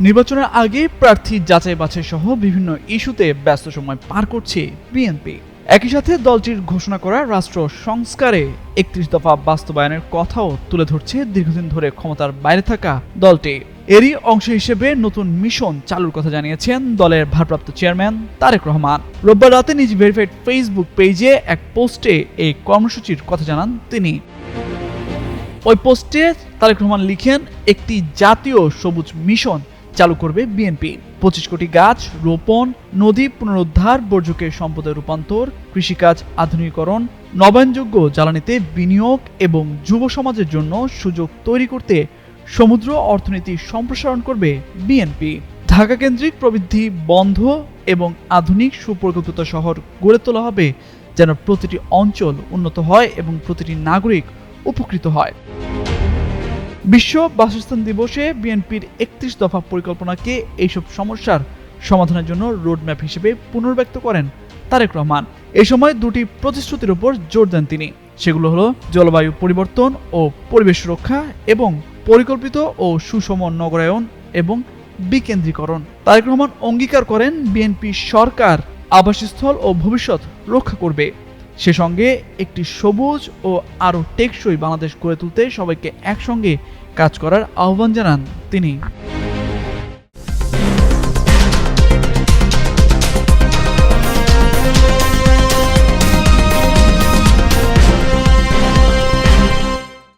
নির্বাচনের আগে প্রার্থী যাচাই বাছাই সহ বিভিন্ন ইস্যুতে ব্যস্ত সময় পার করছে বিএনপি। একই সাথে দলটির ঘোষণা করা রাষ্ট্র সংস্কারে একত্রিশ দফা বাস্তবায়নের কথাও তুলে ধরছে দীর্ঘদিন ধরে ক্ষমতার বাইরে থাকা দলটি। এরই অংশ হিসেবে নতুন মিশন চালুর কথা জানিয়েছেন দলের ভারপ্রাপ্ত চেয়ারম্যান তারেক রহমান। রোববার রাতে নিজ ভেরিফাইড ফেসবুক পেজে এক পোস্টে এই কর্মসূচির কথা জানান তিনি। ওই পোস্টে তারেক রহমান লিখেন, একটি জাতীয় সবুজ মিশন চালু করবে বিএনপি পঁচিশ কোটি গাছ, রোপণ, নদী পুনরুদ্ধার, বর্জ্যকে সম্পদে রূপান্তর, কৃষিকাজ আধুনিকরণ নবায়নযোগ্য জ্বালানিতে বিনিয়োগ এবং যুব সমাজের জন্য সুযোগ তৈরি করতে সমুদ্র অর্থনীতি সম্প্রসারণ করবে বিএনপি ঢাকা কেন্দ্রিক প্রবৃদ্ধি বন্ধ এবং আধুনিক সুপরিকল্পিত শহর গড়ে তোলা হবে যেন প্রতিটি অঞ্চল উন্নত হয় এবং প্রতিটি নাগরিক উপকৃত হয়। বিশ্ব বাসস্থান দিবসে বিএনপির একত্রিশ দফা পরিকল্পনাকে এইসব সমস্যার সমাধানের জন্য রোডম্যাপ হিসেবে পুনর্ব্যক্ত করেন তারেক রহমান। এই সময় দুটি প্রতিশ্রুতির উপর জোর দেন তিনি। সেগুলো হলো জলবায়ু পরিবর্তন ও পরিবেশ রক্ষা এবং পরিকল্পিত ও সুষম নগরায়ন এবং বিকেন্দ্রীকরণ। তারেক রহমান অঙ্গীকার করেন বিএনপি সরকার আবাসস্থল ও ভবিষ্যৎ রক্ষা করবে। সে সঙ্গে একটি সবুজ ও আরও টেকসই বাংলাদেশ গড়ে তুলতে সবাইকে একসঙ্গে কাজ করার আহ্বান জানান তিনি।